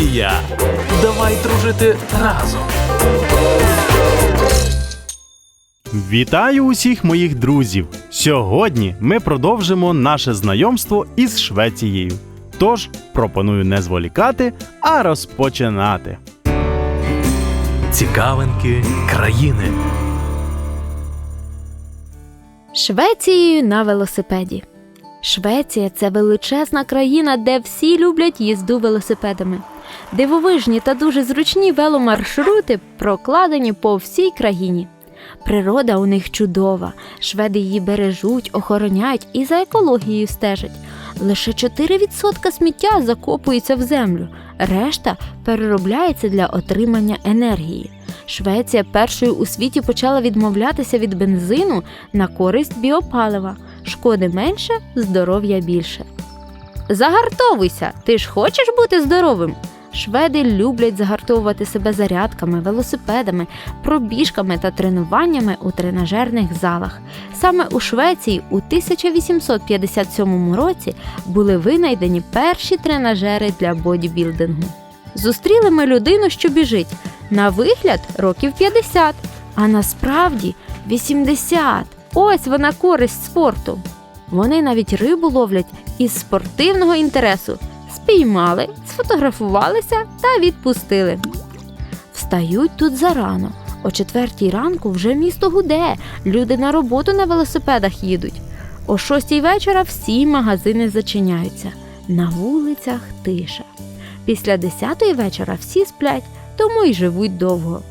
Швеція. Давай дружити разом. Вітаю усіх моїх друзів! Сьогодні ми продовжимо наше знайомство із Швецією. Тож пропоную не зволікати, а розпочинати. Цікавинки країни. Швецією на велосипеді. Швеція це величезна країна, де всі люблять їзду велосипедами. Дивовижні та дуже зручні веломаршрути прокладені по всій країні. Природа у них чудова. Шведи її бережуть, охороняють і за екологією стежать. Лише 4% сміття закопується в землю, решта переробляється для отримання енергії. Швеція першою у світі почала відмовлятися від бензину на користь біопалива. Шкоди менше, здоров'я більше. Загартовуйся! Ти ж хочеш бути здоровим? Шведи люблять загартовувати себе зарядками, велосипедами, пробіжками та тренуваннями у тренажерних залах. Саме у Швеції у 1857 році були винайдені перші тренажери для бодібілдингу. Зустріли ми людину, що біжить. На вигляд років 50, а насправді 80. Ось вона користь спорту. Вони навіть рибу ловлять із спортивного інтересу. Спіймали, сфотографувалися та відпустили. Встають тут зарано. О четвертій ранку вже місто гуде. Люди на роботу на велосипедах їдуть. О шостій вечора всі магазини зачиняються. На вулицях тиша. Після десятої вечора всі сплять, тому й живуть довго.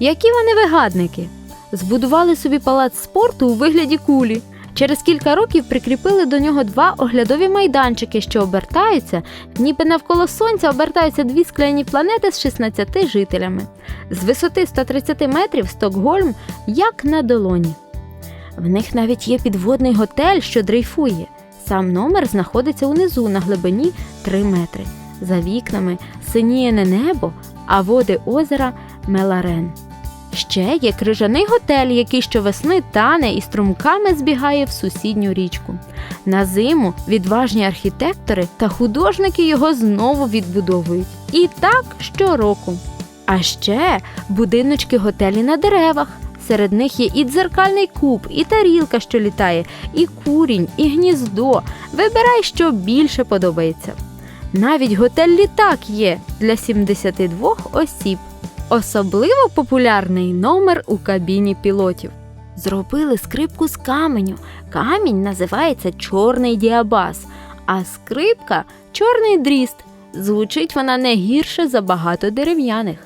Які вони вигадники? Збудували собі палац спорту у вигляді кулі. Через кілька років прикріпили до нього два оглядові майданчики, що обертаються, ніби навколо сонця обертаються дві скляні планети з 16 жителями. З висоти 130 метрів Стокгольм як на долоні. В них навіть є підводний готель, що дрейфує. Сам номер знаходиться унизу на глибині 3 метри. За вікнами синіє не небо, а води озера Меларен. Ще є крижаний готель, який щовесни тане і струмками збігає в сусідню річку. На зиму відважні архітектори та художники його знову відбудовують. І так щороку. А ще будиночки готелі на деревах. Серед них є і дзеркальний куб, і тарілка, що літає, і курінь, і гніздо. Вибирай, що більше подобається. Навіть готель літак є для 72 осіб. Особливо популярний номер у кабіні пілотів. Зробили скрипку з каменю. Камінь називається чорний діабаз, а скрипка чорний дріст. Звучить вона не гірше за багато дерев'яних.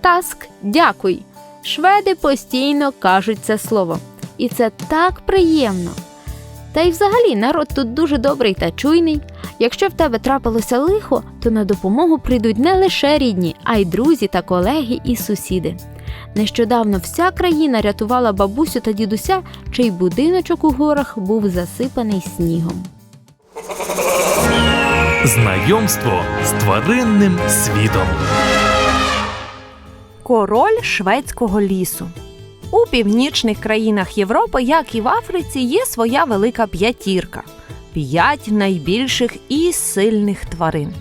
Таск, дякуй. Шведи постійно кажуть це слово. І це так приємно. Та й взагалі народ тут дуже добрий та чуйний. Якщо в тебе трапилося лихо, то на допомогу прийдуть не лише рідні, а й друзі та колеги і сусіди. Нещодавно вся країна рятувала бабусю та дідуся, чий будиночок у горах був засипаний снігом. Знайомство з тваринним світом. Король шведського лісу. У північних країнах Європи, як і в Африці, є своя велика п'ятірка. П'ять найбільших і сильних тварин.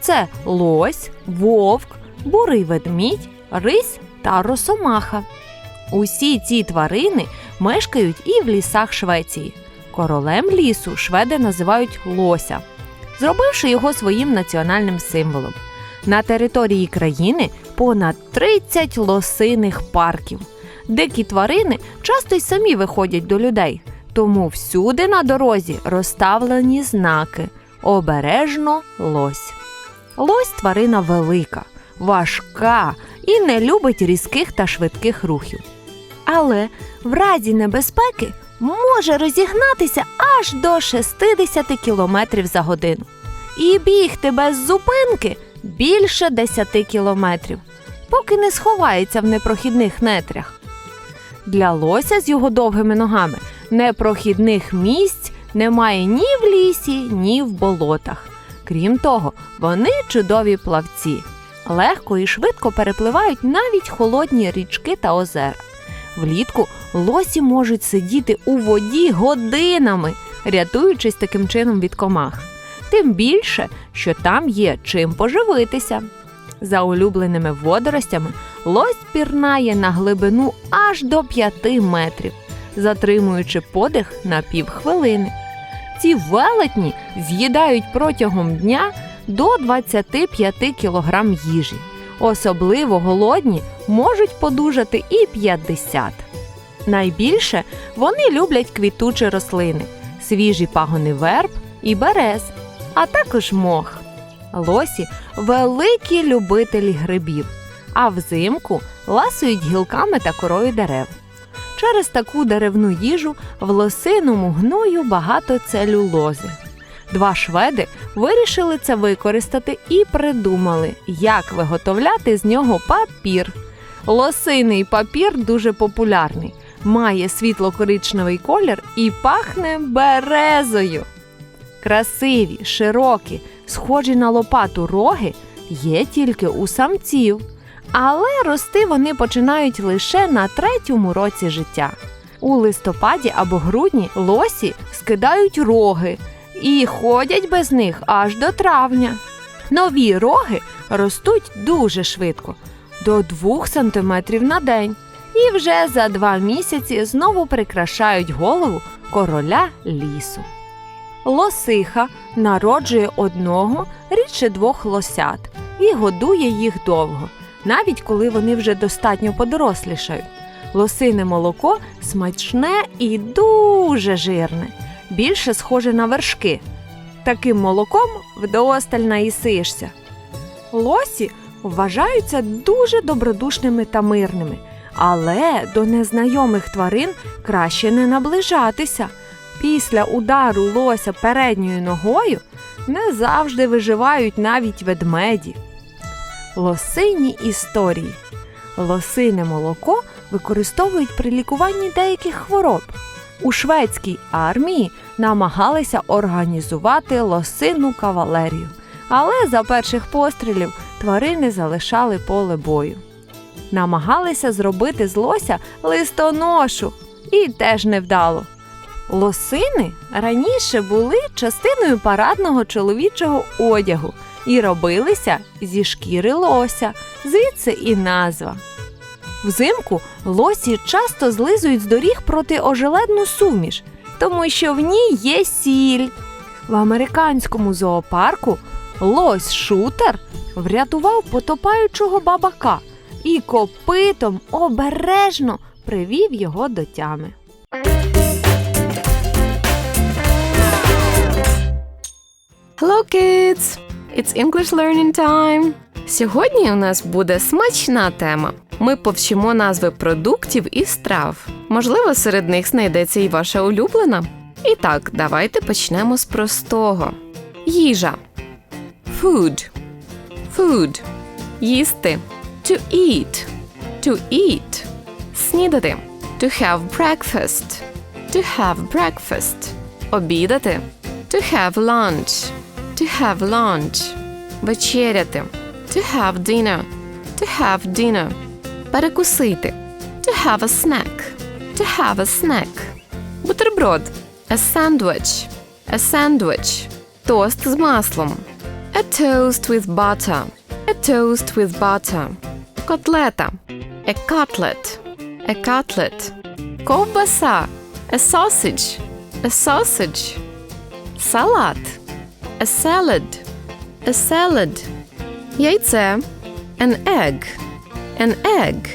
Це лось, вовк, бурий ведмідь, рись та росомаха. Усі ці тварини мешкають і в лісах Швеції. Королем лісу шведи називають лося, зробивши його своїм національним символом. На території країни понад 30 лосиних парків. Дикі тварини часто й самі виходять до людей, тому всюди на дорозі розставлені знаки обережно лось. Лось тварина велика, важка і не любить різких та швидких рухів. Але в разі небезпеки може розігнатися аж до 60 км за годину і бігти без зупинки більше 10 кілометрів, поки не сховається в непрохідних нетрях. Для лося з його довгими ногами непрохідних місць немає ні в лісі, ні в болотах. Крім того, вони чудові плавці, легко і швидко перепливають навіть холодні річки та озера. Влітку лосі можуть сидіти у воді годинами, рятуючись таким чином від комах. тим більше, що там є чим поживитися. За улюбленими водоростями лось пірнає на глибину аж до 5 метрів, затримуючи подих на півхвилини. Ці велетні з'їдають протягом дня до 25 кг їжі. Особливо голодні можуть подужати і 50. Найбільше вони люблять квітучі рослини, свіжі пагони верб і берез, а також мох. Лосі великі любителі грибів, а взимку ласують гілками та корою дерев. Через таку деревну їжу в лосиному гною багато целюлози. Два шведи вирішили це використати і придумали, як виготовляти з нього папір. Лосиний папір дуже популярний, має світло-коричневий колір і пахне березою. Красиві, широкі, схожі на лопату роги є тільки у самців, але рости вони починають лише на третьому році життя. У листопаді або грудні лосі скидають роги і ходять без них аж до травня. Нові роги ростуть дуже швидко до 2 см на день, і вже за два місяці знову прикрашають голову короля лісу. Лосиха народжує одного, рідше двох лосят і годує їх довго, навіть коли вони вже достатньо подорослішають. Лосине молоко смачне і дуже жирне, більше схоже на вершки. Таким молоком вдосталь наїсишся. Лосі вважаються дуже добродушними та мирними, але до незнайомих тварин краще не наближатися. Після удару лося передньою ногою не завжди виживають навіть ведмеді. Лосині історії. Лосине молоко використовують при лікуванні деяких хвороб. У шведській армії намагалися організувати лосину кавалерію, але за перших пострілів тварини залишали поле бою. Намагалися зробити з лося листоношу, і теж невдало. Лосини раніше були частиною парадного чоловічого одягу і робилися зі шкіри лося, звідси і назва. Взимку лосі часто злизують з доріг проти ожеледну суміш, тому що в ній є сіль. В американському зоопарку лось шутер врятував потопаючого бабака і копитом обережно привів його до тями. Hello, kids! It's English learning time! Сьогодні у нас буде смачна тема. Ми повчимо назви продуктів і страв. Можливо, серед них знайдеться і ваша улюблена. І так, давайте почнемо з простого. Їжа. Food. Food. Їсти. To eat. To eat. Снідати. To have breakfast. To have breakfast. Обідати. To have lunch. To have lunch. Вечеряти. To have dinner. To have dinner. Перекусити. To have a snack. To have a snack. Бутерброд. A sandwich. A sandwich. Тост з маслом. A toast with butter. A toast with butter. Котлета. A cutlet. A cutlet. Ковбаса. A sausage. A sausage. Салат. A salad. A salad. Яйце. An egg. An egg.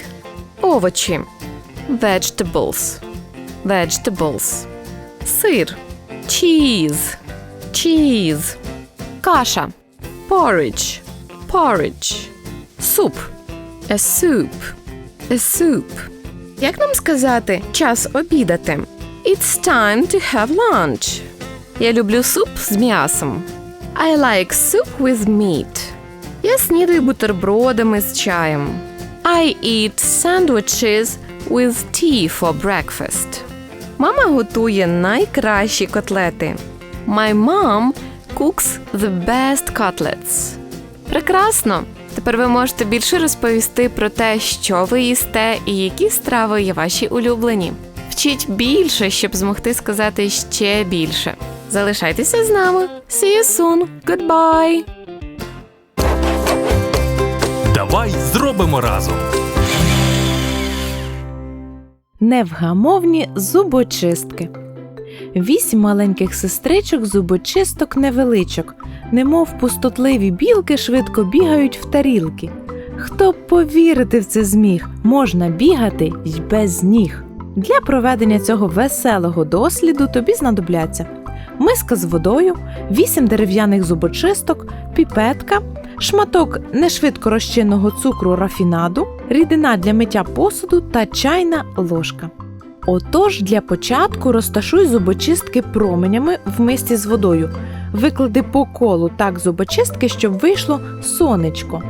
Овочі. Vegetables. Vegetables. Сир. Cheese. Cheese. Каша. Porridge. Porridge. Суп. A soup. A soup. Як нам сказати час обідати? It's time to have lunch. Я люблю суп з м'ясом. I like soup with meat. Я снідаю бутербродами з чаєм. I eat sandwiches with tea for breakfast. Мама готує найкращі котлети. My mom cooks the best cutlets. Прекрасно! Тепер ви можете більше розповісти про те, що ви їсте і які страви є ваші улюблені. Вчіть більше, щоб змогти сказати ще більше. Залишайтеся з нами. See you soon. Goodbye. Давай зробимо разом. Невгамовні зубочистки. Вісім маленьких сестричок зубочисток невеличок, немов пустотливі білки швидко бігають в тарілки. Хто б повірити в це зміг, можна бігати й без ніг. Для проведення цього веселого досліду тобі знадобляться миска з водою, вісім дерев'яних зубочисток, піпетка, шматок нешвидко розчинного цукру рафінаду, рідина для миття посуду та чайна ложка. Отож, для початку розташуй зубочистки променями в мисці з водою. Виклади по колу так зубочистки, щоб вийшло сонечко.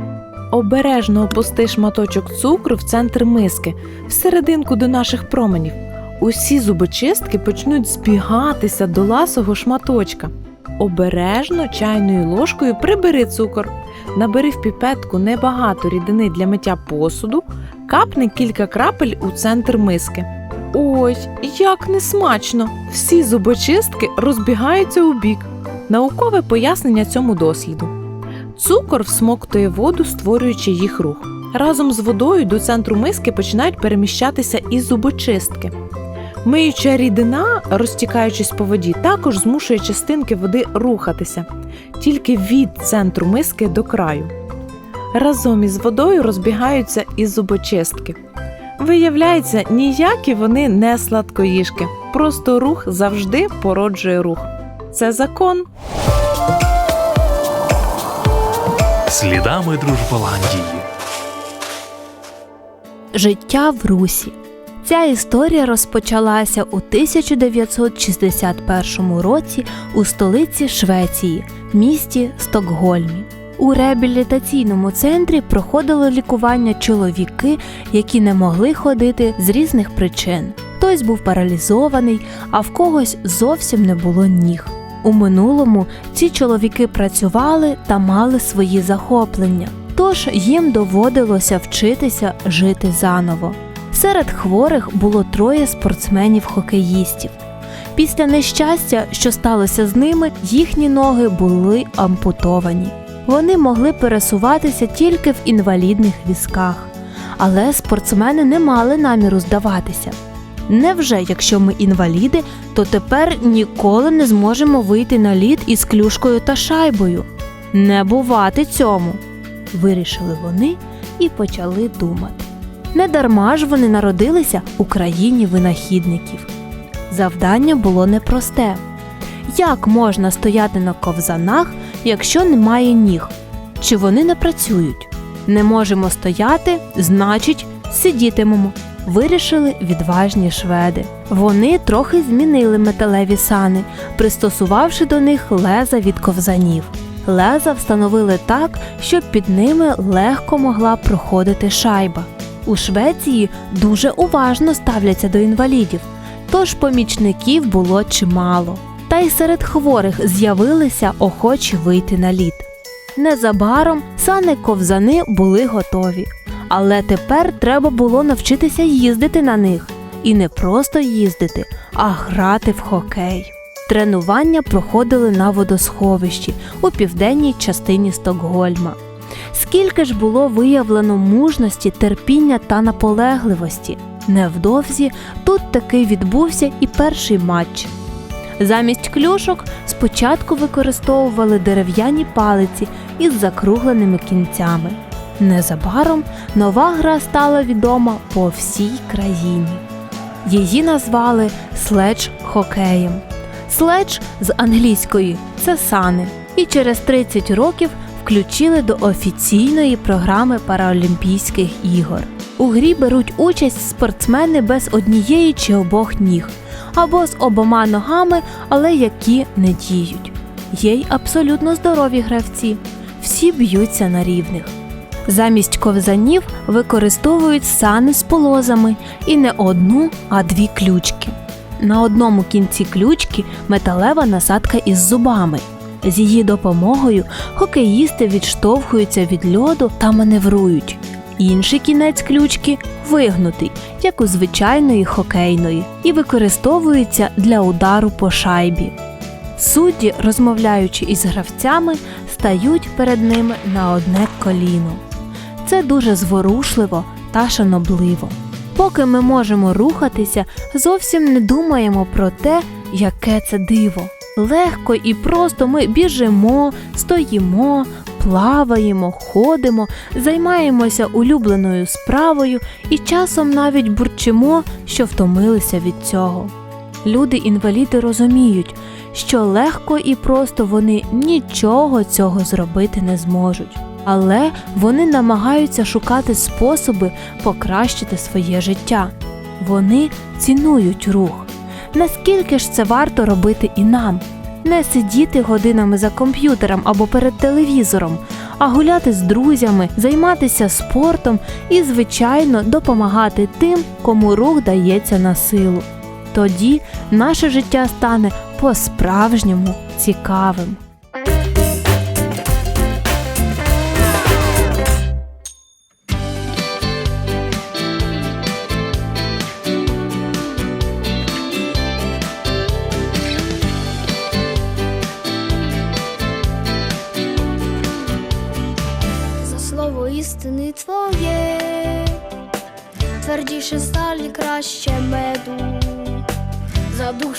Обережно опусти шматочок цукру в центр миски, всерединку до наших променів. Усі зубочистки почнуть збігатися до ласого шматочка. Обережно чайною ложкою прибери цукор. Набери в піпетку небагато рідини для миття посуду, капни кілька крапель у центр миски. Ой, як несмачно! Всі зубочистки розбігаються у бік. Наукове пояснення цьому досліду. Цукор всмоктує воду, створюючи їх рух. Разом з водою до центру миски починають переміщатися і зубочистки. Миюча рідина, розтікаючись по воді, також змушує частинки води рухатися тільки від центру миски до краю. Разом із водою розбігаються і зубочистки. Виявляється, ніякі вони не сладкоїжки, просто рух завжди породжує рух. Це закон. Слідами Дружболандії. Життя в Русі. Ця історія розпочалася у 1961 році у столиці Швеції, місті Стокгольмі. У реабілітаційному центрі проходили лікування чоловіки, які не могли ходити з різних причин. Хтось був паралізований, а в когось зовсім не було ніг. У минулому ці чоловіки працювали та мали свої захоплення, тож їм доводилося вчитися жити заново. Серед хворих було троє спортсменів-хокеїстів. Після нещастя, що сталося з ними, їхні ноги були ампутовані. Вони могли пересуватися тільки в інвалідних візках. Але спортсмени не мали наміру здаватися. Невже, якщо ми інваліди, то тепер ніколи не зможемо вийти на лід із клюшкою та шайбою? Не бувати цьому, вирішили вони і почали думати. Недарма ж вони народилися у країні винахідників. Завдання було непросте. Як можна стояти на ковзанах, якщо немає ніг? Чи вони не працюють? Не можемо стояти, значить, сидітимемо. Вирішили відважні шведи. Вони трохи змінили металеві сани, пристосувавши до них леза від ковзанів. Леза встановили так, щоб під ними легко могла проходити шайба. У Швеції дуже уважно ставляться до інвалідів, тож помічників було чимало. Та й серед хворих з'явилися охочі вийти на лід. Незабаром сани ковзани були готові, але тепер треба було навчитися їздити на них. І не просто їздити, а грати в хокей. Тренування проходили на водосховищі у південній частині Стокгольма. Скільки ж було виявлено мужності, терпіння та наполегливості. Невдовзі тут таки відбувся і перший матч. Замість клюшок спочатку використовували дерев'яні палиці із закругленими кінцями. Незабаром нова гра стала відома по всій країні. Її назвали следж хокеєм. Следж з англійської це сани, і через 30 років включили до офіційної програми Паралімпійських ігор. У грі беруть участь спортсмени без однієї чи обох ніг, або з обома ногами, але які не діють. Є й абсолютно здорові гравці, всі б'ються на рівних. Замість ковзанів використовують сани з полозами і не одну, а дві ключки. На одному кінці ключки металева насадка із зубами. З її допомогою хокеїсти відштовхуються від льоду та маневрують. Інший кінець ключки вигнутий, як у звичайної хокейної, і використовується для удару по шайбі. Судді, розмовляючи із гравцями, стають перед ними на одне коліно. Це дуже зворушливо та шанобливо. Поки ми можемо рухатися, зовсім не думаємо про те, яке це диво. Легко і просто ми біжимо, стоїмо, плаваємо, ходимо, займаємося улюбленою справою і часом навіть бурчимо, що втомилися від цього. Люди-інваліди розуміють, що легко і просто вони нічого цього зробити не зможуть. Але вони намагаються шукати способи покращити своє життя. Вони цінують рух. Наскільки ж це варто робити і нам? Не сидіти годинами за комп'ютером або перед телевізором, а гуляти з друзями, займатися спортом і, звичайно, допомагати тим, кому рух дається на силу. Тоді наше життя стане по-справжньому цікавим.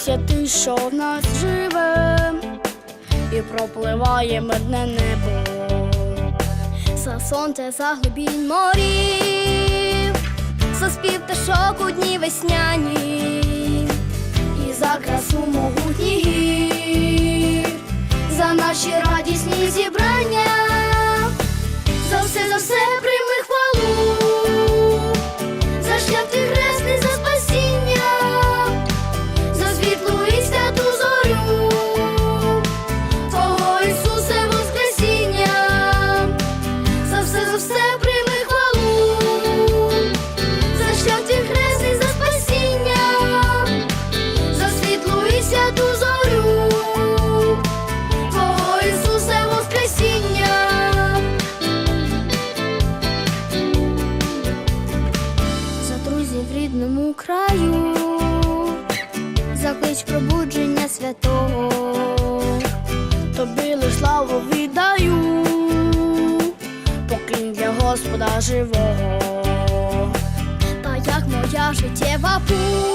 За ти, що в нас живе, і пропливає медне небо, за сонце, за глибінь морів, за спів пташок у дні весняні, живого, та як моя життєва путь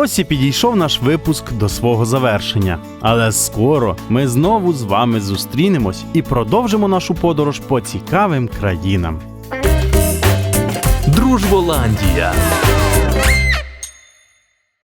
Ось і підійшов наш випуск до свого завершення. Але скоро ми знову з вами зустрінемось і продовжимо нашу подорож по цікавим країнам. Дружболандія.